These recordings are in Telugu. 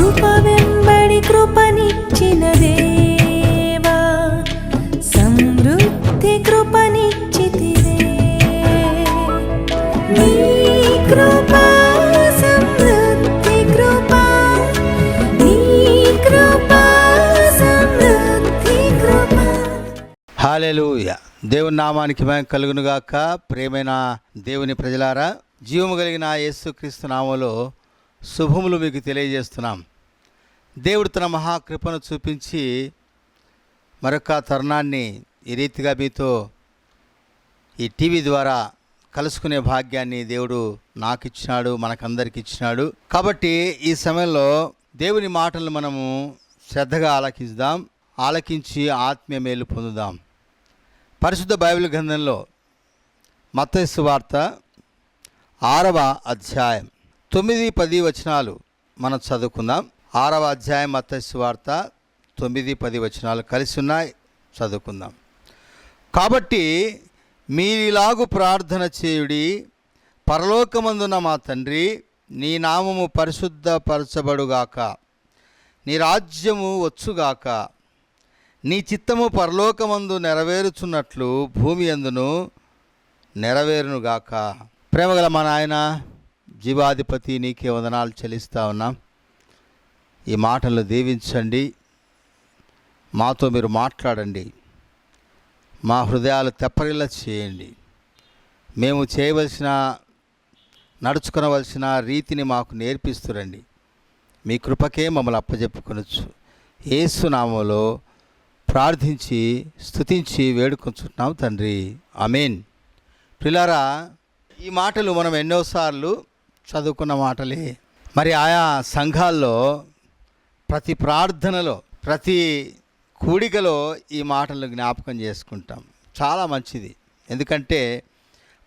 కృప వెంబడి కృపనిచ్చిన దేవా సమృద్ధి కృపనిచ్చితివే. నీ కృప సమృద్ధి కృప నీ కృప సమృద్ధి కృప. దేవుని నామానికి మేము కలుగునుగాక. ప్రేమైన దేవుని ప్రజలారా జీవము కలిగిన యేసుక్రీస్తు నామలో శుభములు మీకు తెలియజేస్తున్నాం. దేవుడు తన మహాకృపను చూపించి మరొక తరుణాన్ని ఈ రీతిగా మీతో ఈ టీవీ ద్వారా కలుసుకునే భాగ్యాన్ని దేవుడు నాకు ఇచ్చినాడు మనకందరికి ఇచ్చినాడు కాబట్టి ఈ సమయంలో దేవుని మాటలు మనము శ్రద్ధగా ఆలకిద్దాం ఆలకించి ఆత్మీయ మేలు పొందుదాం. పరిశుద్ధ బైబిల్ గ్రంథంలో మతస్సు వార్త ఆరవ అధ్యాయం. తొమ్మిది పది వచనాలు మనం చదువుకుందాం. ఆరవ అధ్యాయం మత్తయి వార్త తొమ్మిది పది వచనాలు కలిసి ఉన్నాయి. చదువుకుందాం. కాబట్టి మీరిలాగు ప్రార్థన చేయుడి పరలోకమందున మా తండ్రి నీ నామము పరిశుద్ధపరచబడుగాక. నీ రాజ్యము వచ్చుగాక. నీ చిత్తము పరలోకమందు నెరవేరుచున్నట్లు భూమి అందును నెరవేరునుగాక. ప్రేమగల మా నాయన జీవాధిపతి నీకే వందనాలు చెల్లిస్తా ఉన్నాం. ఈ మాటలు దీవించండి. మాతో మీరు మాట్లాడండి. మా హృదయాలు తెప్పరిల్ల చేయండి. మేము చేయవలసిన నడుచుకునవలసిన రీతిని మాకు నేర్పిస్తురండి. మీ కృపకే మమ్మల్ని అప్పజెప్పుకొనొచ్చు. ఏసునామంలో ప్రార్థించి స్థుతించి వేడుకొంచున్నాం తండ్రి. అమీన్ పిల్లరా ఈ మాటలు మనం ఎన్నోసార్లు చదువుకున్న మాటలే. మరి ఆయా సంఘాల్లో ప్రతి ప్రార్థనలో ప్రతి కూడికలో ఈ మాటలు జ్ఞాపకం చేసుకుంటాం. చాలా మంచిది. ఎందుకంటే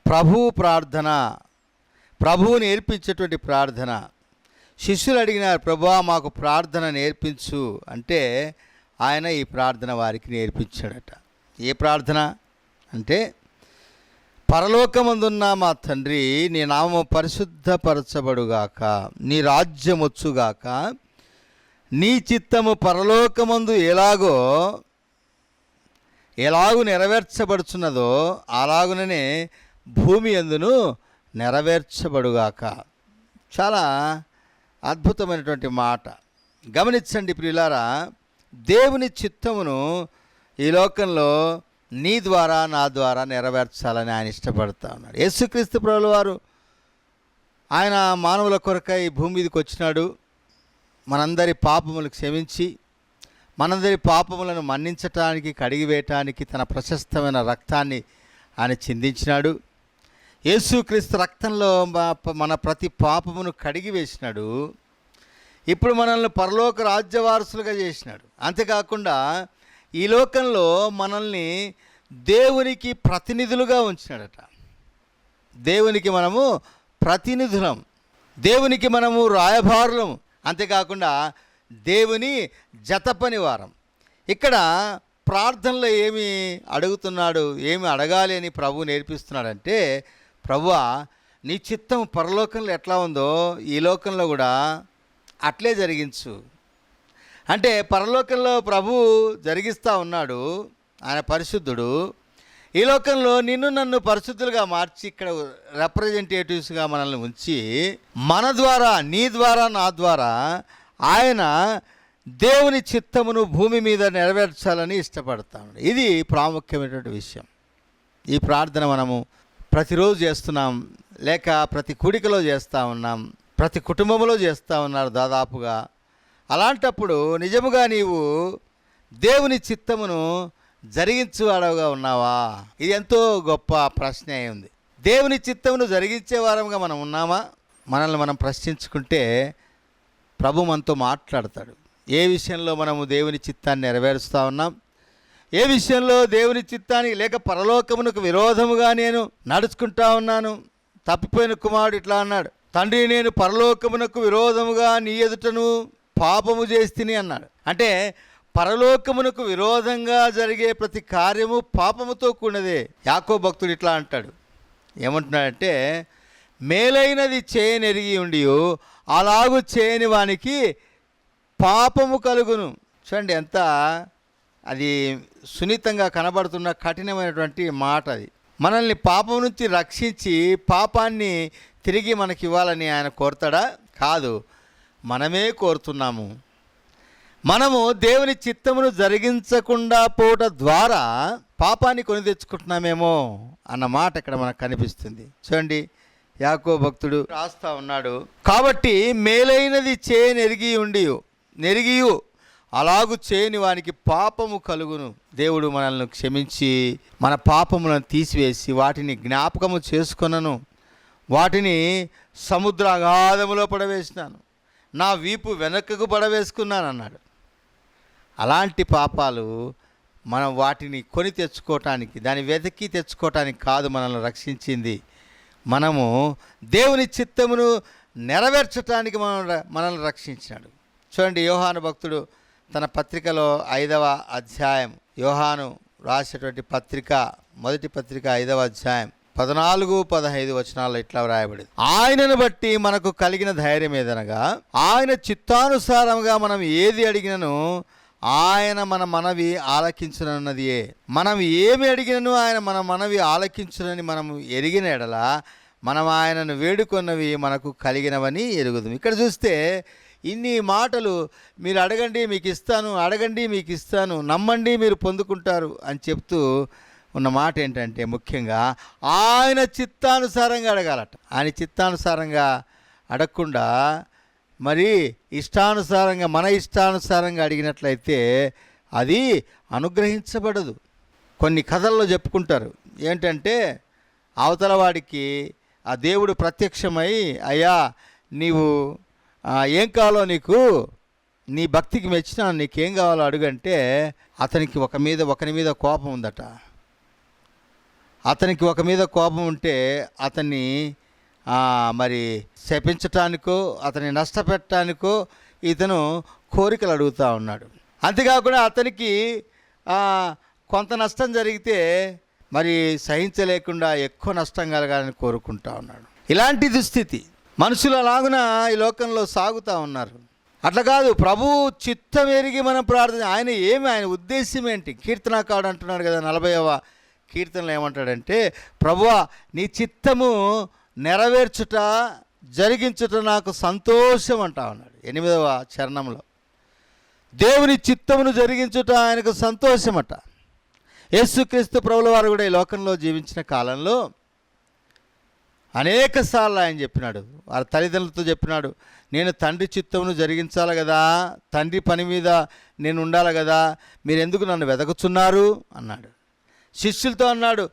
ప్రభు ప్రార్థన ప్రభువు నేర్పించేటువంటి ప్రార్థన శిష్యులు అడిగినారు ప్రభువా మాకు ప్రార్థన నేర్పించు. అంటే ఆయన ఈ ప్రార్థన వారికి నేర్పించాడట. ఏ ప్రార్థన? అంటే పరలోకమందున్న మా తండ్రి నీ నామము పరిశుద్ధపరచబడుగాక నీ రాజ్యమొచ్చుగాక నీ చిత్తము పరలోకమందు ఎలాగో ఎలాగు నెరవేర్చబడుచున్నదో అలాగుననే భూమి ఎందును నెరవేర్చబడుగాక. చాలా అద్భుతమైనటువంటి మాట. గమనించండి ప్రియులారా దేవుని చిత్తమును ఈ లోకంలో నీ ద్వారా నా ద్వారా నెరవేర్చాలని ఆయన ఇష్టపడతా ఉన్నాడు. యేసుక్రీస్తు ప్రభుల వారు ఆయన మానవుల కొరకై ఈ భూమి మీదకి వచ్చినాడు. మనందరి పాపములు క్షమించి మనందరి పాపములను మన్నించటానికి కడిగివేయటానికి తన ప్రశస్తమైన రక్తాన్ని ఆయన చిందించినాడు. యేసుక్రీస్తు రక్తంలో మన ప్రతి పాపమును కడిగి వేసినాడు. ఇప్పుడు మనల్ని పరలోక రాజ్యవారసులుగా చేసినాడు. అంతేకాకుండా ఈ లోకంలో మనల్ని దేవునికి ప్రతినిధులుగా ఉంచినాడట. దేవునికి మనము ప్రతినిధులం. దేవునికి మనము రాయభారులం అంతేకాకుండా దేవుని జత పనివారం ఇక్కడ ప్రార్థనలో ఏమి అడుగుతున్నాడు ఏమి అడగాలి అని ప్రభు నేర్పిస్తున్నాడంటే ప్రభువా నీ చిత్తం పరలోకంలో ఎట్లా ఉందో ఈ లోకంలో కూడా అట్లే జరిగించు. అంటే పరలోకంలో ప్రభు జరిగిస్తూ ఉన్నాడు ఆయన పరిశుద్ధుడు. ఈ లోకంలో నిన్ను నన్ను పరిశుద్ధులుగా మార్చి ఇక్కడ రిప్రజెంటేటివ్స్గా మనల్ని ఉంచి మన ద్వారా నీ ద్వారా నా ద్వారా ఆయన దేవుని చిత్తమును భూమి మీద నెరవేర్చాలని ఇష్టపడతాడు. ఇది ప్రాముఖ్యమైనటువంటి విషయం. ఈ ప్రార్థన మనము ప్రతిరోజు చేస్తున్నాం. లేక ప్రతి కుడికలో చేస్తూ ఉన్నాం. ప్రతి కుటుంబంలో చేస్తూ ఉన్నారు దాదాపుగా. అలాంటప్పుడు నిజముగా నీవు దేవుని చిత్తమును జరిగించువాడవుగా ఉన్నావా? ఇది ఎంతో గొప్ప ప్రశ్న ఉంది. దేవుని చిత్తమును జరిగించే వారంగా మనం ఉన్నామా? మనల్ని మనం ప్రశ్నించుకుంటే ప్రభు మనతో మాట్లాడతాడు. ఏ విషయంలో మనము దేవుని చిత్తాన్ని నెరవేరుస్తూ ఉన్నాం? ఏ విషయంలో దేవుని చిత్తానికి లేక పరలోకమునకు విరోధముగా నేను నడుచుకుంటా ఉన్నాను? తప్పిపోయిన కుమారుడు ఇట్లా అన్నాడు. తండ్రి నేను పరలోకమునకు విరోధముగా నీ ఎదుటను పాపము చేస్తిని అన్నాడు. అంటే పరలోకమునకు విరోధంగా జరిగే ప్రతి కార్యము పాపముతో కూడినదే. యాకో భక్తుడు ఇట్లా అంటాడు. ఏమంటున్నాడంటే మేలైనది చేయనెరిగి ఉండి అలాగు చేయని వానికి పాపము కలుగును. చూడండి ఎంత అది సున్నితంగా కనబడుతున్న కఠినమైనటువంటి మాట అది. మనల్ని పాపం నుంచి రక్షించి పాపాన్ని తిరిగి మనకి ఇవ్వాలని ఆయన కోరుతాడా? కాదు. మనమే కోరుతున్నాము. మనము దేవుని చిత్తమును జరిగించకుండా పోవట ద్వారా పాపాన్ని కొని తెచ్చుకుంటున్నామేమో అన్న మాట ఇక్కడ మనకు కనిపిస్తుంది. చూడండి యాకో భక్తుడు రాస్తా ఉన్నాడు. కాబట్టి మేలైనది చే నెరిగి ఉండి నెరిగియు అలాగు చేయని వానికి పాపము కలుగును. దేవుడు మనల్ని క్షమించి మన పాపములను తీసివేసి వాటిని జ్ఞాపకము చేసుకొనను. వాటిని సముద్ర అగాధములో పడవేసినాను. నా వీపు వెనకకు పడవేసుకున్నాను అన్నాడు అలాంటి పాపాలు మనం వాటిని కొని తెచ్చుకోవటానికి దాన్ని వెతికి తెచ్చుకోవటానికి కాదు మనల్ని రక్షించింది. మనము దేవుని చిత్తమును నెరవేర్చటానికి మనం మనల్ని రక్షించినాడు. చూడండి యోహాను భక్తుడు తన పత్రికలో ఐదవ అధ్యాయం యోహాను రాసేటువంటి పత్రిక మొదటి పత్రిక ఐదవ అధ్యాయం. పద్నాలుగు పదహైదు వచనాలు ఇట్లా వ్రాయబడింది. ఆయనను బట్టి మనకు కలిగిన ధైర్యం ఏదనగా ఆయన చిత్తానుసారంగా మనం ఏది అడిగినను ఆయన మన మనవి ఆలకించనున్నదియే. మనం ఏమి అడిగినను ఆయన మన మనవి ఆలకించునని మనం ఎరిగిన ఎడల మనం ఆయనను వేడుకున్నవి మనకు కలిగినవని ఎరుగుదాం ఇక్కడ చూస్తే ఇన్ని మాటలు మీరు అడగండి మీకు ఇస్తాను అడగండి మీకు ఇస్తాను నమ్మండి మీరు పొందుకుంటారు అని చెప్తూ ఉన్న మాట ఏంటంటే ముఖ్యంగా ఆయన చిత్తానుసారంగా అడగాలట. ఆయన చిత్తానుసారంగా అడగకుండా మరి ఇష్టానుసారంగా మన ఇష్టానుసారంగా అడిగినట్లయితే అది అనుగ్రహించబడదు. కొన్ని కథల్లో చెప్పుకుంటారు. ఏంటంటే అవతల వాడికి ఆ దేవుడు ప్రత్యక్షమై అయ్యా నీవు ఏం కావాలో నీకు నీ భక్తికి మెచ్చిన నీకేం కావాలో అడుగంటే అతనికి ఒక మీద ఒకని మీద కోపం ఉందట. అతనికి ఒక మీద కోపం ఉంటే అతన్ని మరి శపించటానికో అతన్ని నష్టపెట్టడానికో ఇతను కోరికలు అడుగుతూ ఉన్నాడు. అంతేకాకుండా అతనికి కొంత నష్టం జరిగితే మరి సహించలేకుండా ఎక్కువ నష్టం కలగాలని కోరుకుంటా ఉన్నాడు. ఇలాంటి దుస్థితి మనుషులు అలాగున ఈ లోకంలో సాగుతూ ఉన్నారు. అట్లా కాదు ప్రభు చిత్తం ఎరిగి మనం ప్రార్థన ఆయన ఏమి ఆయన ఉద్దేశం ఏంటి? కీర్తనాకాడు అంటున్నాడు కదా నలభైవ కీర్తనలు ఏమంటాడంటే ప్రభువా నీ చిత్తము నెరవేర్చుట జరిగించుట నాకు సంతోషం అంటా ఉన్నాడు ఎనిమిదవ చరణంలో. దేవుని చిత్తమును జరిగించుట ఆయనకు సంతోషమట యేసుక్రీస్తు ప్రభుల వారు కూడా ఈ లోకంలో జీవించిన కాలంలో అనేక సార్లు ఆయన చెప్పినాడు. వారి తల్లిదండ్రులతో చెప్పినాడు నేను తండ్రి చిత్తమును జరిగించాలి కదా తండ్రి పని మీద నేను ఉండాలి కదా మీరు ఎందుకు నన్ను వెతకుచున్నారు అన్నాడు. శిష్యులతో అన్నాడు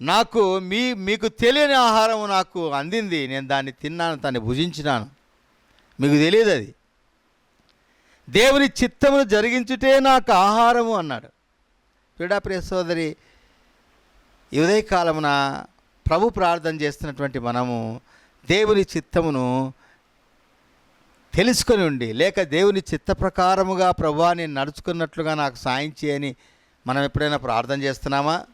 నాకు మీ మీకు తెలియని ఆహారం నాకు అందింది. నేను దాన్ని తిన్నాను దాన్ని భుజించినాను. మీకు తెలియదు అది. దేవుని చిత్తమును జరిగించుటే నాకు ఆహారము అన్నాడు. పీడాప్రియ సోదరి ఉదయకాలమున ప్రభు ప్రార్థన చేస్తున్నటువంటి మనము దేవుని చిత్తమును తెలుసుకొని ఉండి లేక దేవుని చిత్త ప్రకారముగా ప్రభా నేను నడుచుకున్నట్లుగా నాకు సాయం చేయని మనం ఎప్పుడైనా ప్రార్థన చేస్తున్నామా?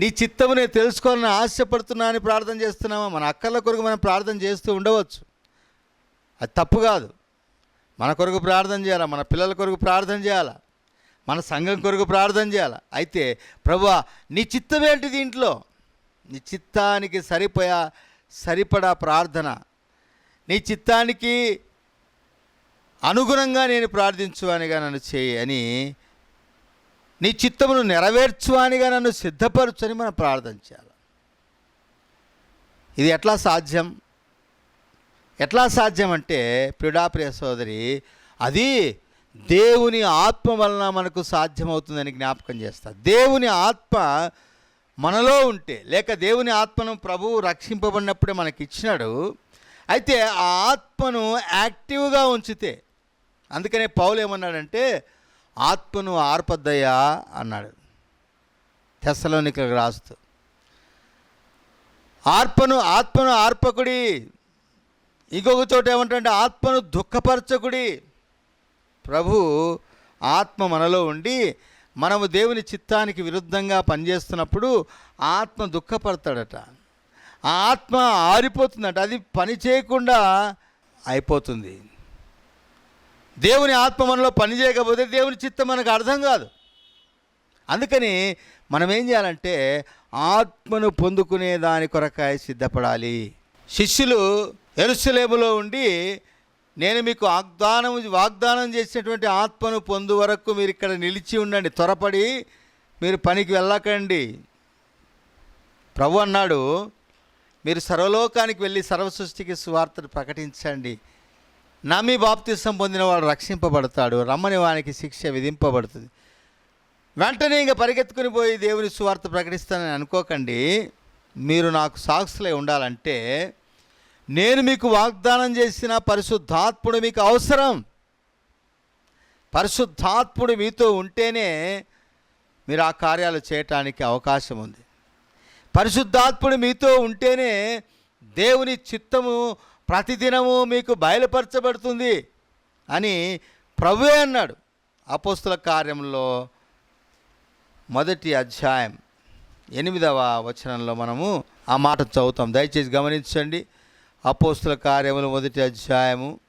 నీ చిత్తము నేను తెలుసుకోవాలని ఆశపడుతున్నా అని ప్రార్థన చేస్తున్నామా? మన అక్కల కొరకు మనం ప్రార్థన చేస్తూ ఉండవచ్చు. అది తప్పు కాదు. మన కొరకు ప్రార్థన చేయాలా? మన పిల్లల కొరకు ప్రార్థన చేయాలా? మన సంఘం కొరకు ప్రార్థన చేయాలా? అయితే ప్రభా నీ చిత్తం ఏంటి దీంట్లో? నీ చిత్తానికి సరిపోయా సరిపడా ప్రార్థన. నీ చిత్తానికి అనుగుణంగా నేను ప్రార్థించు అనిగా నన్ను చేయి అని నీ చిత్తమును నెరవేర్చు అనిగా నన్ను సిద్ధపరచుని మనం ప్రార్థన చేయాలి. ఇది ఎట్లా సాధ్యం? ఎట్లా సాధ్యం అంటే ప్రిడాప్రియ సోదరి అది దేవుని ఆత్మ వలన మనకు సాధ్యమవుతుందని జ్ఞాపకం చేస్తా. దేవుని ఆత్మ మనలో ఉంటే లేక దేవుని ఆత్మను ప్రభువు రక్షింపబడినప్పుడే మనకి ఇచ్చినాడు అయితే ఆ ఆత్మను యాక్టివ్గా ఉంచితే అందుకనే పౌలు ఏమన్నాడంటే ఆత్మను ఆర్పద్దయ్యా అన్నాడు. తెస్సలోనికలకు రాస్తూ. ఆర్పను ఆత్మను ఆర్పకుడి. ఇంకొక చోట ఏమంటే ఆత్మను దుఃఖపరచకుడి. ప్రభు ఆత్మ మనలో ఉండి మనము దేవుని చిత్తానికి విరుద్ధంగా పనిచేస్తున్నప్పుడు ఆత్మ దుఃఖపడతాడట. ఆ ఆత్మ ఆరిపోతుందట. అది పని చేయకుండా అయిపోతుంది. దేవుని ఆత్మ మనలో పని చేయకపోతే దేవుని చిత్తం మనకు అర్థం కాదు. అందుకని మనం ఏం చేయాలంటే ఆత్మను పొందుకునే దాని కొరకాయ సిద్ధపడాలి. శిష్యులు ఎరుసలేములో ఉండి నేను మీకు వాగ్దానం వాగ్దానం చేసినటువంటి ఆత్మను పొందు వరకు మీరు ఇక్కడ నిలిచి ఉండండి. త్వరపడి మీరు పనికి వెళ్ళకండి. ప్రభు అన్నాడు మీరు సర్వలోకానికి వెళ్ళి సర్వసృష్టికి సువార్తను ప్రకటించండి. నమ్మి బాప్తిసం పొందిన వాడు రక్షింపబడతాడు. రమ్మని వానికి శిక్ష విధింపబడుతుంది. వెంటనే ఇంకా పరిగెత్తుకుని పోయి దేవుని సువార్త ప్రకటిస్తానని అనుకోకండి. మీరు నాకు సాక్షులై ఉండాలంటే నేను మీకు వాగ్దానం చేసిన పరిశుద్ధాత్ముడు మీకు అవసరం. పరిశుద్ధాత్ముడు మీతో ఉంటేనే మీరు ఆ కార్యాలు చేయటానికి అవకాశం ఉంది. పరిశుద్ధాత్ముడు మీతో ఉంటేనే దేవుని చిత్తము ప్రతిదినము మీకు బయలుపరచబడుతుంది అని ప్రభువే అన్నాడు. అపోస్తుల కార్యంలో మొదటి అధ్యాయం ఎనిమిదవ వచనంలో మనము ఆ మాట చదువుతాం. దయచేసి గమనించండి. అపోస్తుల కార్యములు మొదటి అధ్యాయము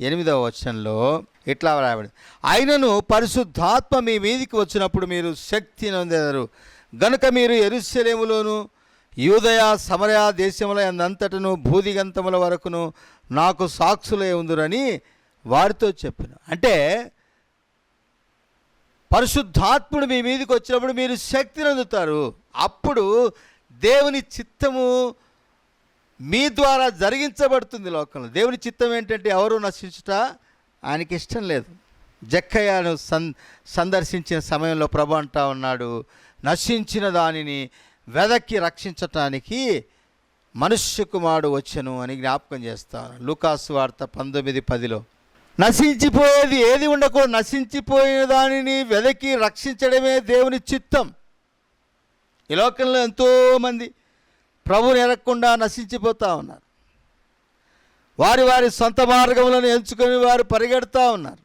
ఎనిమిదవ వచనంలో ఇట్లా వ్రాయబడింది. అయినను పరిశుద్ధాత్మ మీ మీదికి వచ్చినప్పుడు మీరు శక్తి నొందెదరు. గనుక మీరు ఎరుసలేములోను యూదయ సమరయ దేశముల అంతటను భూదిగంతముల వరకును నాకు సాక్షులే ఉందిరని వారితో చెప్పిన. అంటే పరిశుద్ధాత్ముడు మీ మీదకి వచ్చినప్పుడు మీరు శక్తిని అందుతారు. అప్పుడు దేవుని చిత్తము మీ ద్వారా జరిగించబడుతుంది లోకంలో. దేవుని చిత్తం ఏంటంటే ఎవరు నశించుట? ఆయనకి ఇష్టం లేదు. జక్కయ్యను సందర్శించిన సమయంలో ప్రభు అంటా ఉన్నాడు నశించిన దానిని వెదక్కి రక్షించటానికి మనుష్య కుమారుడు వచ్చను అని జ్ఞాపకం చేస్తాను. లూకాసు వార్త పంతొమ్మిది పదిలో. నశించిపోయేది ఏది ఉండకూడదు. నశించిపోయిన దానిని వెదకి రక్షించడమే దేవుని చిత్తం. ఈ లోకంలో ఎంతోమంది ప్రభుని ఎరగకుండా నశించిపోతూ ఉన్నారు. వారి వారి సొంత మార్గములను ఎంచుకొని వారు పరిగెడుతూ ఉన్నారు.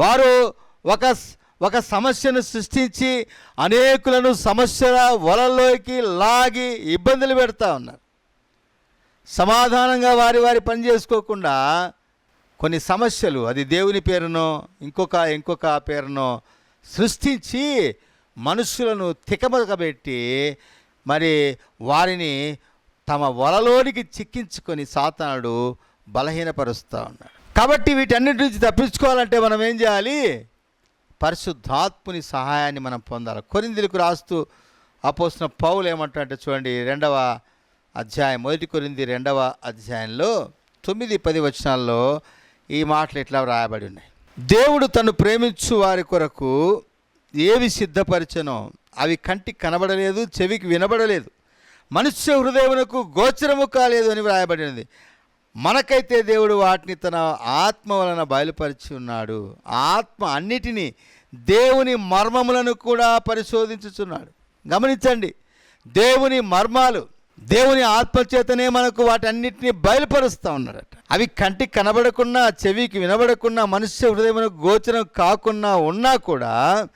వారు ఒక ఒక సమస్యను సృష్టించి అనేకులను సమస్యల వలలోకి లాగి ఇబ్బందులు పెడతా ఉన్నారు. సమాధానంగా వారి వారి పని చేసుకోకుండా కొన్ని సమస్యలు అది దేవుని పేరునో ఇంకొక ఇంకొక పేరునో సృష్టించి మనుషులను తికమకబెట్టి మరి వారిని తమ వలలోనికి చిక్కించుకొని సాతానుడు బలహీనపరుస్తూ ఉన్నాడు. కాబట్టి వీటన్నిటి నుంచి తప్పించుకోవాలంటే మనం ఏం చేయాలి? పరిశుద్ధాత్ముని సహాయాన్ని మనం పొందాలి. కొరిందులకు రాస్తూ అపోసిన పౌలు ఏమంటారంటే చూడండి రెండవ అధ్యాయం మొదటి కొరింది రెండవ అధ్యాయంలో తొమ్మిది పది వచనాల్లో ఈ మాటలు ఇట్లా వ్రాయబడి ఉన్నాయి. దేవుడు తను ప్రేమించు వారి కొరకు ఏవి సిద్ధపరిచనో అవి కంటికి కనబడలేదు చెవికి వినబడలేదు. మనుష్య హృదయమునకు గోచరము కాలేదు అని వ్రాయబడినది మనకైతే దేవుడు వాటిని తన ఆత్మ వలన బయలుపరిచి ఉన్నాడు. ఆత్మ అన్నిటినీ దేవుని మర్మములను కూడా పరిశోధించుచున్నాడు. గమనించండి దేవుని మర్మాలు దేవుని ఆత్మ చేతనే మనకు వాటన్నిటిని బయలుపరుస్తూ ఉన్నాడట అవి కంటికి కనబడకున్నా చెవికి వినబడకున్నా మనుష్య హృదయమునకు గోచరం కాకుండా ఉన్నా కూడా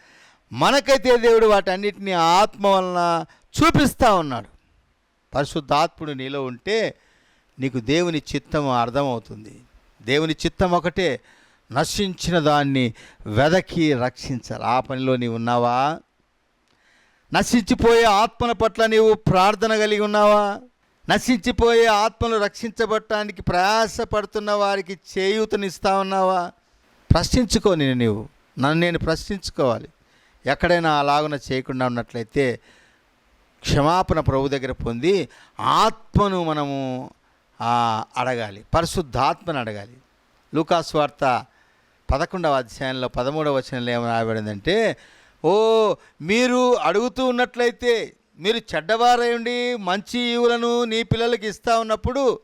మనకైతే దేవుడు వాటన్నిటిని ఆత్మ వలన చూపిస్తూ ఉన్నాడు. పరిశుద్ధాత్ముడు నీలో ఉంటే నీకు దేవుని చిత్తం అర్థమవుతుంది. దేవుని చిత్తం ఒకటే నశించిన దాన్ని వెదకి రక్షించాలి. ఆ పనిలో నీవు ఉన్నావా? నశించిపోయే ఆత్మల పట్ల నీవు ప్రార్థన కలిగి ఉన్నావా? నశించిపోయే ఆత్మను రక్షించబడటానికి ప్రయాసపడుతున్న వారికి చేయూతనిస్తా ఉన్నావా? ప్రశ్నించుకో నేను నీవు. నన్ను నేను ప్రశ్నించుకోవాలి. ఎక్కడైనా అలాగున చేయకుండా ఉన్నట్లయితే క్షమాపణ ప్రభు దగ్గర పొంది ఆత్మను మనము అడగాలి. పరిశుద్ధాత్మను అడగాలి. లూకాస్ వార్త పదకొండవ అధ్యాయంలో పదమూడవ వచనంలో ఏమని రాయబడిందంటే ఓ మీరు అడుగుతూ ఉన్నట్లయితే మీరు చెడ్డవారయుండి మంచి ఈవులను నీ పిల్లలకి ఇస్తా ఉన్నప్పుడు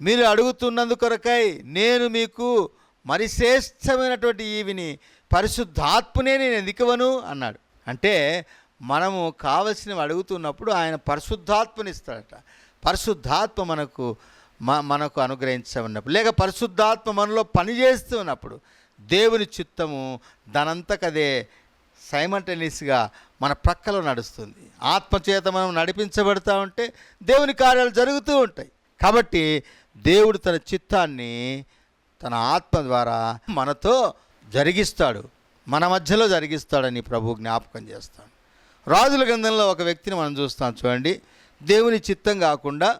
మీరు అడుగుతున్నందు కొరకై నేను మీకు మరి శ్రేష్టమైనటువంటి ఈవిని పరిశుద్ధాత్మనే నేను ఎందుకవను? అన్నాడు. అంటే మనము కావలసినవి అడుగుతున్నప్పుడు ఆయన పరిశుద్ధాత్మనిస్తాడట పరిశుద్ధాత్మ మనకు మ మనకు అనుగ్రహించమన్నప్పుడు లేక పరిశుద్ధాత్మ మనలో పనిచేస్తూ ఉన్నప్పుడు దేవుని చిత్తము దానంతకదే సైమంటనీస్గా మన ప్రక్కలో నడుస్తుంది. ఆత్మచేత మనం నడిపించబడతా ఉంటే దేవుని కార్యాలు జరుగుతూ ఉంటాయి. కాబట్టి దేవుడు తన చిత్తాన్ని తన ఆత్మ ద్వారా మనతో జరిగిస్తాడు. మన మధ్యలో జరిగిస్తాడని ప్రభు జ్ఞాపకం చేస్తాడు. రాజుల గ్రంథంలో ఒక వ్యక్తిని మనం చూస్తాం చూడండి. దేవుని చిత్తం కాకుండా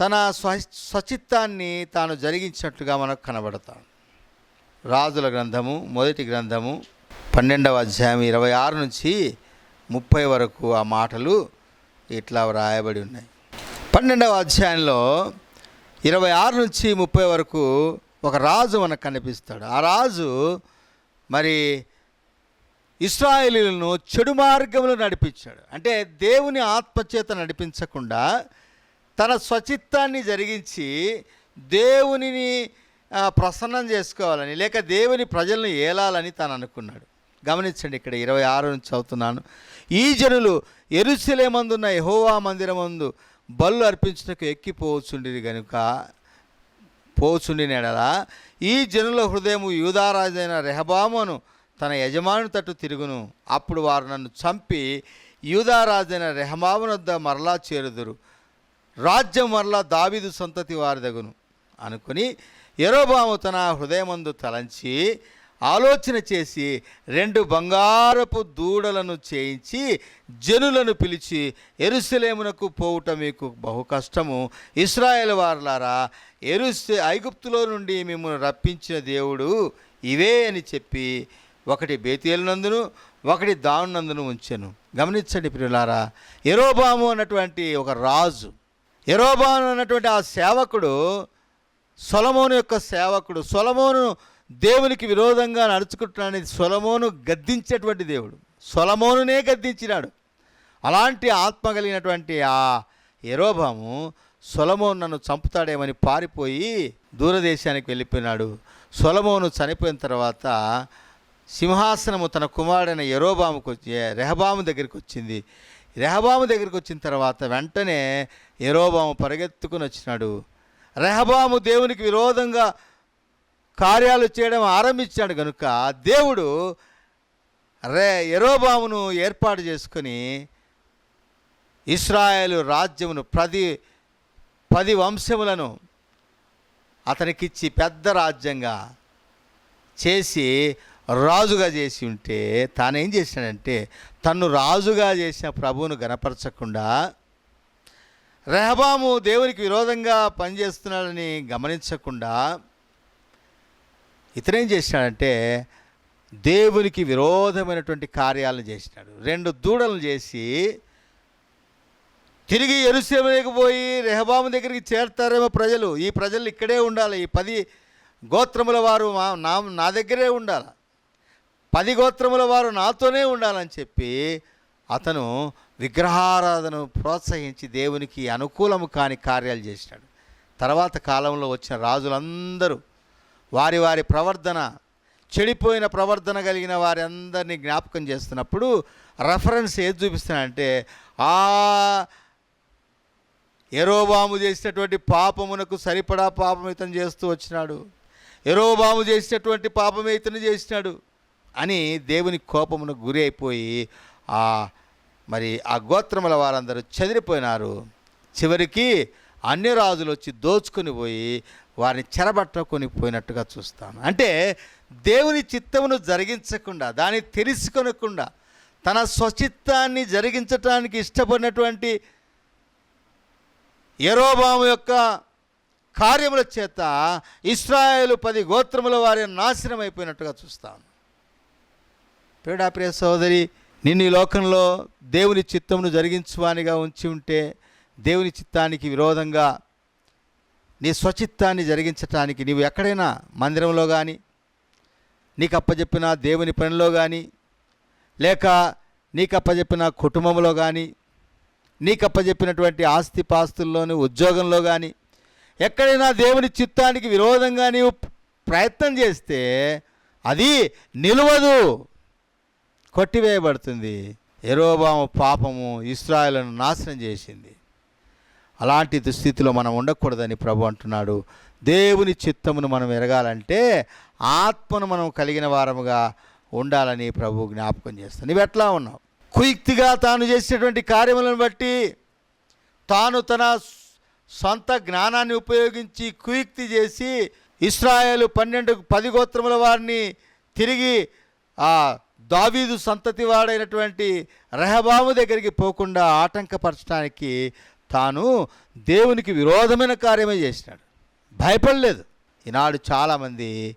తన స్వ స్వచిత్తాన్ని తాను జరిగించినట్లుగా మనకు కనబడతాడు. రాజుల గ్రంథము మొదటి గ్రంథము పన్నెండవ అధ్యాయం ఇరవై ఆరు నుంచి ముప్పై వరకు ఆ మాటలు ఇట్లా వ్రాయబడి ఉన్నాయి. పన్నెండవ అధ్యాయంలో ఇరవై ఆరు నుంచి ముప్పై వరకు ఒక రాజు మనకు కనిపిస్తాడు. ఆ రాజు మరి ఇస్రాయేలీలను చెడు మార్గంలో నడిపించాడు. అంటే దేవుని ఆత్మచేత నడిపించకుండా తన స్వచిత్తాన్ని జరిగించి దేవునిని ప్రసన్నం చేసుకోవాలని లేక దేవుని ప్రజలను ఏలాలని తాను అనుకున్నాడు. గమనించండి ఇక్కడ ఇరవై ఆరు నుంచి చదువుతున్నాను. ఈ జనులు ఎరుసలేమందున్న యెహోవా మందిరమందు బళ్ళు అర్పించుటకు ఎక్కిపోవచ్చుండిరి కనుక పోచుండి నెడలా ఈ జనుల హృదయము యూదారాజైన రెహబామును తన యజమానుని తట్టు తిరుగును. అప్పుడు వారు నన్ను చంపి యూదారాజైన రెహబామునొద్ద మరలా చేరుదురు. రాజ్యం మరలా దావీదు సంతతి వారి దగును అనుకుని ఎరోబాము తన హృదయమందు తలంచి ఆలోచన చేసి రెండు బంగారపు దూడలను చేయించి జనులను పిలిచి ఎరుసలేమునకు పోవుట మీకు బహు కష్టము. ఇస్రాయేల్ వారులారా ఎరుసే ఐగుప్తులో నుండి మిమ్మల్ని రప్పించిన దేవుడు ఇవే అని చెప్పి ఒకటి బేతేలునందును ఒకటి దానునందును ఉంచెను. గమనించండి ప్రియులారా ఎరోబాము అన్నటువంటి ఒక రాజు ఎరోబాము అన్నటువంటి ఆ సేవకుడు సొలమోను యొక్క సేవకుడు సొలమోను దేవునికి విరోధంగా నడుచుకుంటున్నాడని సొలమోను గద్దించేటువంటి దేవుడు. సొలమోనునే గద్దించినాడు. అలాంటి ఆత్మ కలిగినటువంటి ఆ ఎరోబాము సొలమోను నన్ను చంపుతాడేమని పారిపోయి దూరదేశానికి వెళ్ళిపోయినాడు. సొలమోను చనిపోయిన తర్వాత సింహాసనము తన కుమారుడైన ఎరోబాముకు రెహబాము దగ్గరికి వచ్చింది. రెహబాము దగ్గరికి వచ్చిన తర్వాత వెంటనే ఎరోబాము పరిగెత్తుకుని వచ్చినాడు. రెహబాము దేవునికి విరోధంగా కార్యాలు చేయడం ఆరంభించాడు కనుక దేవుడు రే ఎరోబామును ఏర్పాటు చేసుకొని ఇస్రాయేలు రాజ్యమును ప్రతి పది వంశములను అతనికిచ్చి పెద్ద రాజ్యంగా చేసి రాజుగా చేసి ఉంటే తానేం చేశాడంటే తన్ను రాజుగా చేసిన ప్రభువును గనపరచకుండా రెహబాము దేవునికి విరోధంగా పనిచేస్తున్నాడని గమనించకుండా ఇతనేం చేసినాడంటే దేవునికి విరోధమైనటువంటి కార్యాలను చేసినాడు. రెండు దూడలను చేసి తిరిగి ఎరుసేమలేకి పోయి రెహబాము దగ్గరికి చేరతారేమో ప్రజలు. ఈ ప్రజలు ఇక్కడే ఉండాలి. ఈ పది గోత్రముల వారు మా నా నా దగ్గరే ఉండాలి. పది గోత్రముల వారు నాతోనే ఉండాలని చెప్పి అతను విగ్రహారాధనను ప్రోత్సహించి దేవునికి అనుకూలము కాని కార్యాలు చేసినాడు. తర్వాత కాలంలో వచ్చిన రాజులందరూ వారి వారి ప్రవర్తన చెడిపోయిన ప్రవర్తన కలిగిన వారి అందరినీ జ్ఞాపకం చేస్తున్నప్పుడు రెఫరెన్స్ ఏది చూపిస్తున్నాడంటే ఆ ఎరోబాము చేసినటువంటి పాపమునకు సరిపడా పాపం ఇతను చేస్తూ వచ్చినాడు. ఎరోబాము చేసినటువంటి పాపమే ఇతను చేసినాడు. అని దేవుని కోపమును గురి అయిపోయి ఆ మరి ఆ గోత్రముల వారందరూ చెదిరిపోయినారు. చివరికి అన్ని రాజులు వచ్చి దోచుకొని పోయి వారిని చెరబట్టుకొని పోయినట్టుగా చూస్తాను. అంటే దేవుని చిత్తమును జరిగించకుండా దాన్ని తెలుసుకొనకుండా తన స్వచిత్తాన్ని జరిగించటానికి ఇష్టపడినటువంటి ఎరోబాము యొక్క కార్యముల చేత ఇస్రాయేలు పది గోత్రముల వారి నాశనం అయిపోయినట్టుగా చూస్తాను. ప్రియ సోదరి నిన్ను ఈ లోకంలో దేవుని చిత్తమును జరిగించువానిగా ఉంచి ఉంటే దేవుని చిత్తానికి విరోధంగా నీ స్వచిత్తాన్ని జరిగించటానికి నీవు ఎక్కడైనా మందిరంలో కానీ నీకు అప్పచెప్పిన దేవుని పనిలో కానీ లేక నీకు అప్పచెప్పిన కుటుంబంలో కానీ నీకు అప్పచెప్పినటువంటి ఆస్తి పాస్తుల్లోని ఉద్యోగంలో కానీ ఎక్కడైనా దేవుని చిత్తానికి విరోధంగా నీవు ప్రయత్నం చేస్తే అది నిలవదు. కొట్టివేయబడుతుంది. ఎరోబాము పాపము ఇస్రాయలను నాశనం చేసింది. అలాంటి దుస్థితిలో మనం ఉండకూడదని ప్రభు అంటున్నాడు. దేవుని చిత్తమును మనం ఎరగాలంటే ఆత్మను మనం కలిగిన వారముగా ఉండాలని ప్రభు జ్ఞాపకం చేస్తాను నువ్వు ఎట్లా ఉన్నావు? కుయుక్తిగా తాను చేసినటువంటి కార్యములను బట్టి తాను తన సొంత జ్ఞానాన్ని ఉపయోగించి కుయుక్తి చేసి ఇస్రాయేలు పన్నెండు పది గోత్రముల వారిని తిరిగి ఆ దావీదు సంతతి వాడైనటువంటి రెహబాము దగ్గరికి పోకుండా ఆటంకపరచడానికి తాను దేవునికి విరోధమైన కార్యమే చేసినాడు. భయపడలేదు. ఈనాడు చాలామంది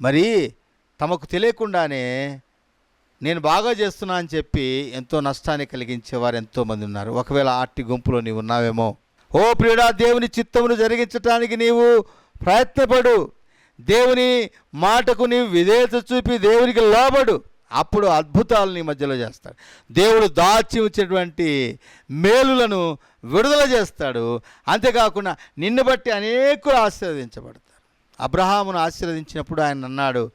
మరి తమకు తెలియకుండానే నేను బాగా చేస్తున్నా అని చెప్పి ఎంతో నష్టాన్ని కలిగించేవారు ఎంతోమంది ఉన్నారు. ఒకవేళ ఆర్టి గుంపులో నీవు ఉన్నావేమో. ఓ ప్రియుడా దేవుని చిత్తమును జరిగించటానికి నీవు ప్రయత్నపడు. దేవుని మాటకు నీవు విధేయత చూపి దేవునికి లోబడు. అప్పుడు అద్భుతాలు నీ మధ్యలో చేస్తాడు. దేవుడు దాచి ఉంచినటువంటి మేలులను విడుదల చేస్తాడు. అంతేకాకుండా నిన్ను బట్టి అనేకులు ఆశీర్వదించబడతారు. అబ్రహామును ఆశీర్వదించినప్పుడు ఆయన అన్నాడు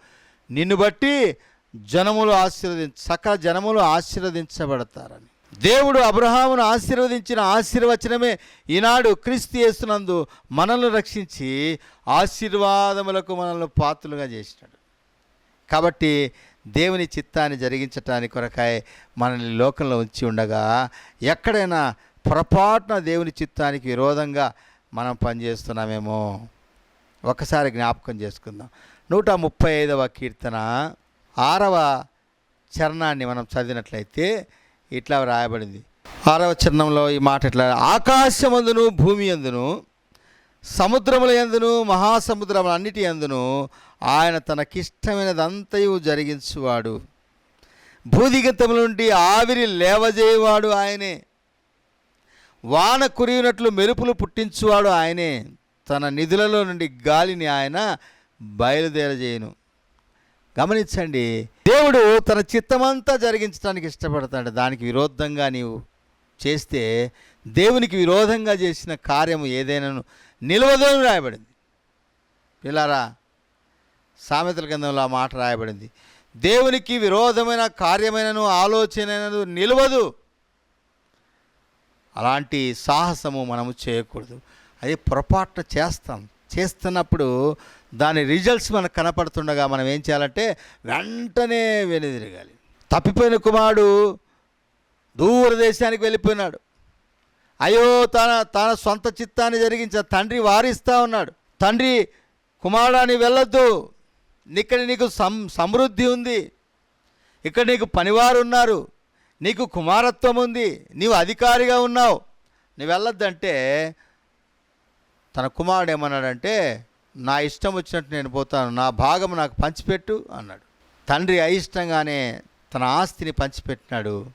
నిన్ను బట్టి జనములు ఆశీర్వదించ సకల జనములు ఆశీర్వదించబడతారని. దేవుడు అబ్రహామును ఆశీర్వదించిన ఆశీర్వచనమే ఈనాడు క్రీస్తు యేసునందు మనల్ని రక్షించి ఆశీర్వాదములకు మనల్ని పాత్రలుగా చేసినాడు. కాబట్టి దేవుని చిత్తాన్ని జరిగించటానికి కొరకాయ మనల్ని లోకంలో ఉంచి ఉండగా ఎక్కడైనా పొరపాటున దేవుని చిత్తానికి విరోధంగా మనం పనిచేస్తున్నామేమో. ఒకసారి జ్ఞాపకం చేసుకుందాం. నూట ముప్పై ఐదవ కీర్తన ఆరవ చరణాన్ని మనం చదివినట్లయితే ఇట్లా రాయబడింది ఆరవ చరణంలో ఈ మాట ఇట్లా ఆకాశమందును భూమి అందును సముద్రముల ఎందును మహాసముద్రముల అన్నిటి ఎందును ఆయన తనకిష్టమైనదంతయు జరిగించువాడు. భూదిగతముల నుండి ఆవిరి లేవజేయవాడు ఆయనే. వాన కురిగినట్లు మెరుపులు పుట్టించువాడు ఆయనే. తన నిధులలో నుండి గాలిని ఆయన బయలుదేరజేయను. గమనించండి దేవుడు తన చిత్తమంతా జరిగించడానికి ఇష్టపడతాడు. దానికి విరోధంగా నీవు చేస్తే దేవునికి విరోధంగా చేసిన కార్యము ఏదైనాను నిలవదని రాయబడింది. పిల్లారా సామెతల గ్రంథంలో ఆ మాట రాయబడింది. దేవునికి విరోధమైన కార్యమైనను ఆలోచనైనను నిలవదు. అలాంటి సాహసము మనము చేయకూడదు. అది పొరపాటున చేస్తాం. చేస్తున్నప్పుడు దాని రిజల్ట్స్ మనకు కనపడుతుండగా మనం ఏం చేయాలంటే వెంటనే వెనుదిరగాలి. తప్పిపోయిన కుమారుడు దూరదేశానికి వెళ్ళిపోయినాడు. అయ్యో తన తన సొంత చిత్తాన్ని జరిగించిన తండ్రి వారిస్తూ ఉన్నాడు. తండ్రి కుమారుడాని వెళ్ళొద్దు. ఇక్కడ నీకు సం సమృద్ధి ఉంది. ఇక్కడ నీకు పనివారు ఉన్నారు నీకు కుమారత్వం ఉంది. నీవు అధికారిగా ఉన్నావు. నువ్వు వెళ్ళొద్దంటే తన కుమారుడు ఏమన్నాడంటే నా ఇష్టం వచ్చినట్టు నేను పోతాను. నా భాగం నాకు పంచిపెట్టు అన్నాడు. తండ్రి అయిష్టంగానే తన ఆస్తిని పంచిపెట్టినాడు.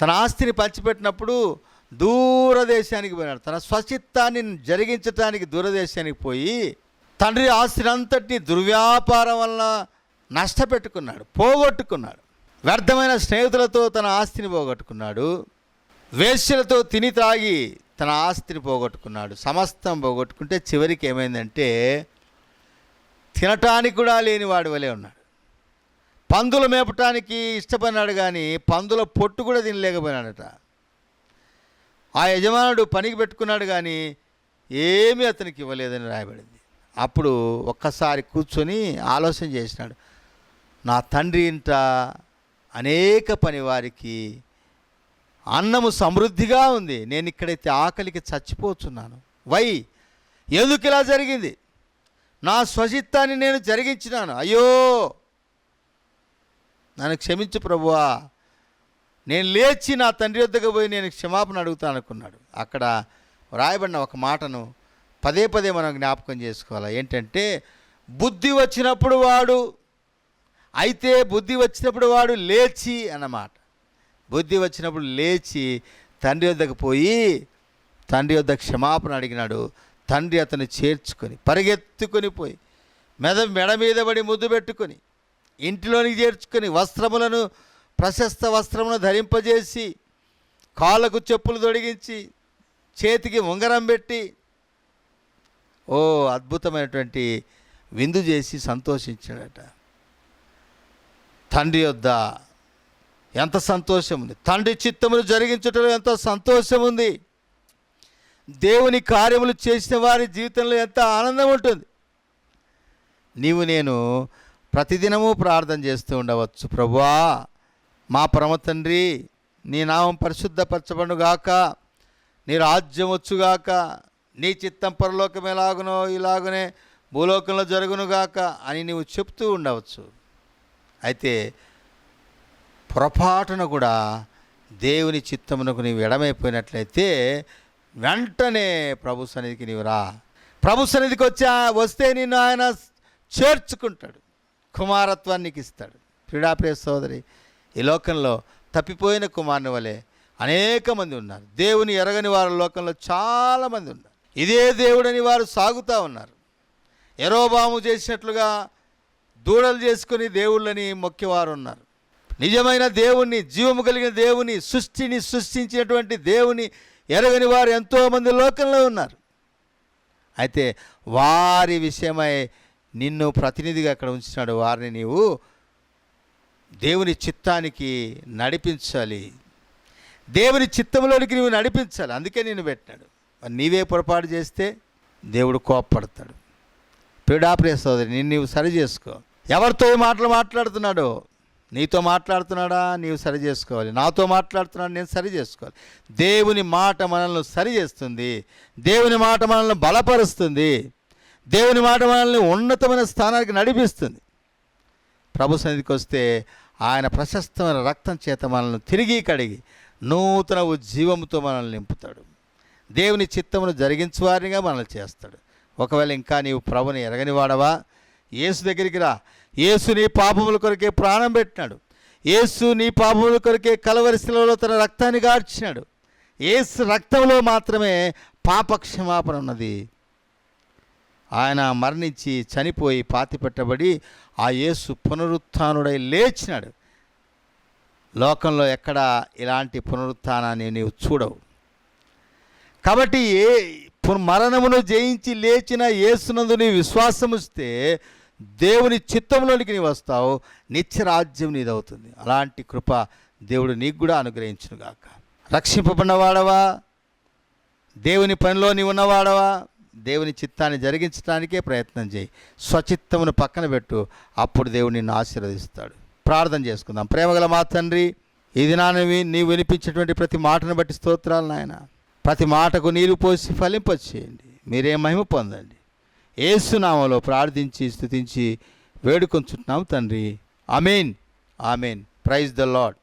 తన ఆస్తిని పంచిపెట్టినప్పుడు దూరదేశానికి పోయినాడు. తన స్వచిత్తాన్ని జరిగించటానికి దూరదేశానికి పోయి తండ్రి ఆస్తిని అంతటినీ దుర్వ్యాపారం వల్ల నష్టపెట్టుకున్నాడు పోగొట్టుకున్నాడు. వ్యర్థమైన స్నేహితులతో తన ఆస్తిని పోగొట్టుకున్నాడు. వేశ్యలతో తిని త్రాగి తన ఆస్తిని పోగొట్టుకున్నాడు. సమస్తం పోగొట్టుకుంటే చివరికి ఏమైందంటే తినటానికి కూడా లేని వాడి వలె ఉన్నాడు. పందులు మేపటానికి ఇష్టపడినాడు కానీ పందుల పొట్టు కూడా తినలేకపోయినాడట. ఆ యజమానుడు పనికి పెట్టుకున్నాడు కానీ ఏమీ అతనికి ఇవ్వలేదని రాయబడింది. అప్పుడు ఒక్కసారి కూర్చొని ఆలోచన చేసినాడు. నా తండ్రి ఇంట అనేక పని వారికి అన్నము సమృద్ధిగా ఉంది. నేను ఇక్కడైతే ఆకలికి చచ్చిపోతున్నాను. వై? ఎందుకు ఇలా జరిగింది? నా స్వచిత్తాన్ని నేను జరిగించినాను. అయ్యో! నన్ను క్షమించు ప్రభువా. నేను లేచి నా తండ్రి వద్దకు పోయి నేను క్షమాపణ అడుగుతాను అనుకున్నాడు. అక్కడ రాయబడిన ఒక మాటను పదే పదే మనం జ్ఞాపకం చేసుకోవాలి. ఏంటంటే బుద్ధి వచ్చినప్పుడు వాడు అయితే బుద్ధి వచ్చినప్పుడు వాడు లేచి అన్నమాట. బుద్ధి వచ్చినప్పుడు లేచి తండ్రి వద్దకు పోయి తండ్రి వద్ద క్షమాపణ అడిగినాడు. తండ్రి అతన్ని చేర్చుకొని పరిగెత్తుకొని పోయి మెద మెడ మీద పడి ముద్దు పెట్టుకొని ఇంటిలోనికి చేర్చుకొని వస్త్రములను ప్రశస్త వస్త్రమును ధరింపజేసి కాళ్ళకు చెప్పులు తొడిగించి చేతికి ఉంగరం పెట్టి ఓ అద్భుతమైనటువంటి విందు చేసి సంతోషించాడట. తండ్రి యొద్ద ఎంత సంతోషం ఉంది తండ్రి చిత్తములు జరిగించటంలో ఎంత సంతోషం ఉంది దేవుని కార్యములు చేసిన వారి జీవితంలో ఎంత ఆనందం ఉంటుంది నీవు నేను ప్రతిదినము ప్రార్థన చేస్తూ ఉండవచ్చు. ప్రభువా మా పరమ తండ్రి నీ నామం పరిశుద్ధపరచబడుగాక నీ రాజ్యం వచ్చుగాక నీ చిత్తం పరలోకం ఎలాగునో ఇలాగునే భూలోకంలో జరుగునుగాక అని నీవు చెప్తూ ఉండవచ్చు. అయితే పొరపాటున కూడా దేవుని చిత్తమునకు నీవు ఎడమైపోయినట్లయితే వెంటనే ప్రభు సన్నిధికి నీవు రా. ప్రభు సన్నిధికి వచ్చా వస్తే నిన్ను ఆయన చేర్చుకుంటాడు. కుమారత్వాన్ని నీకు ఇస్తాడు క్రీడాప్రియ సోదరి ఈ లోకంలో తప్పిపోయిన కుమారుని వలె అనేక మంది ఉన్నారు. దేవుని ఎరగని వారి లోకంలో చాలామంది ఉన్నారు. ఇదే దేవుడని వారు సాగుతూ ఉన్నారు. ఎరోబాము చేసినట్లుగా దూడలు చేసుకుని దేవుళ్ళని మొక్కేవారు ఉన్నారు. నిజమైన దేవుణ్ణి జీవము కలిగిన దేవుని సృష్టిని సృష్టించినటువంటి దేవుని ఎరగని వారు ఎంతోమంది లోకంలో ఉన్నారు. అయితే వారి విషయమై నిన్ను ప్రతినిధిగా అక్కడ ఉంచినాడు. వారిని నీవు దేవుని చిత్తానికి నడిపించాలి. దేవుని చిత్తంలోనికి నువ్వు నడిపించాలి. అందుకే నేను పెట్టినాడు. నీవే పొరపాటు చేస్తే దేవుడు కోప్పడతాడు. పీడాప్రియ సోదరి నిన్ను నీవు సరి చేసుకో. ఎవరితో ఈ మాటలు మాట్లాడుతున్నాడో? నీతో మాట్లాడుతున్నాడా? నీవు సరి చేసుకోవాలి. నాతో మాట్లాడుతున్నాడు? నేను సరి చేసుకోవాలి. దేవుని మాట మనల్ని సరి చేస్తుంది. దేవుని మాట మనల్ని బలపరుస్తుంది. దేవుని మాట మనల్ని ఉన్నతమైన స్థానానికి నడిపిస్తుంది. ప్రభు సన్నిధికి వస్తే ఆయన ప్రశస్తమైన రక్తం చేత మనల్ని తిరిగి కడిగి నూతన ఉజ్జీవంతో మనల్ని నింపుతాడు. దేవుని చిత్తమును జరిగించువారిగా మనల్ని చేస్తాడు. ఒకవేళ ఇంకా నీవు ప్రభుని ఎరగని వాడవా? యేసు దగ్గరికి రా. యేసు నీ పాపముల కొరకే ప్రాణం పెట్టినాడు. యేసు నీ పాపముల కొరకే కలవరిశిలలో తన రక్తాన్ని గార్చినాడు. ఏసు రక్తంలో మాత్రమే పాపక్షమాపణ ఉన్నది. ఆయన మరణించి చనిపోయి పాతిపెట్టబడి ఆ యేసు పునరుత్థానుడై లేచినాడు. లోకంలో ఎక్కడా ఇలాంటి పునరుత్నాన్ని నీవు చూడవు. కాబట్టి ఏ మరణమును జయించి లేచిన యేసునందు నీ విశ్వాసం వస్తే దేవుని చిత్తంలోనికి నీ వస్తావు నిత్యరాజ్యం నీదవుతుంది. అలాంటి కృప దేవుడు నీకు కూడా అనుగ్రహించునుగాక. రక్షింపబడినవాడవా దేవుని పనిలో నీ ఉన్నవాడవా? దేవుని చిత్తాన్ని జరిగించడానికే ప్రయత్నం చేయి. స్వచిత్తమును పక్కన పెట్టు అప్పుడు దేవుడు నిన్ను ఆశీర్వదిస్తాడు. ప్రార్థన చేసుకుందాం. ప్రేమగల మా తండ్రి ఇది దినాన్ని నీవు వినిపించేటువంటి ప్రతి మాటను బట్టి స్తోత్రాలు నాయన. ప్రతి మాటకు నీరు పోసి ఫలింపచేయండి. మీరే మహిమ పొందండి. ఏసునామంలో ప్రార్థించి స్తుతించి వేడుకొంచున్నాం తండ్రి. అమీన్ ఆమెన్. Praise the Lord